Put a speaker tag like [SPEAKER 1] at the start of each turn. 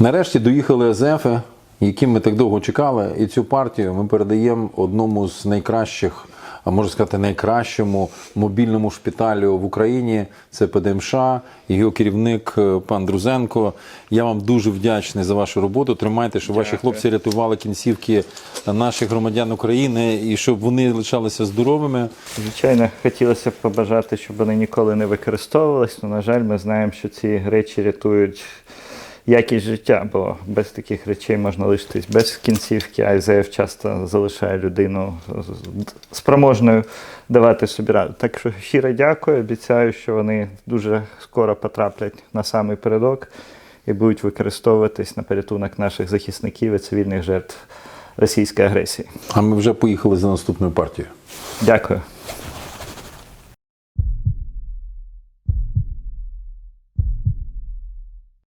[SPEAKER 1] Нарешті доїхали АЗФи, які ми так довго чекали, і цю партію ми передаємо одному з найкращих, а можна сказати, найкращому мобільному шпиталю в Україні. Це ПДМШ, його керівник е, пан Друзенко. Я вам дуже вдячний за вашу роботу. Тримайте, щоб ваші хлопці рятували кінцівки наших громадян України і щоб вони лишалися здоровими.
[SPEAKER 2] Звичайно, хотілося б побажати, щоб вони ніколи не використовувались, але, на жаль, ми знаємо, що ці речі рятують якість життя, бо без таких речей можна лишитись без кінцівки, а ІЗФ часто залишає людину спроможною давати собі раду. Так що щиро дякую, обіцяю, що вони дуже скоро потраплять на самий передок і будуть використовуватись на порятунок наших захисників і цивільних жертв російської агресії.
[SPEAKER 1] А ми вже поїхали за наступною партією.
[SPEAKER 2] Дякую.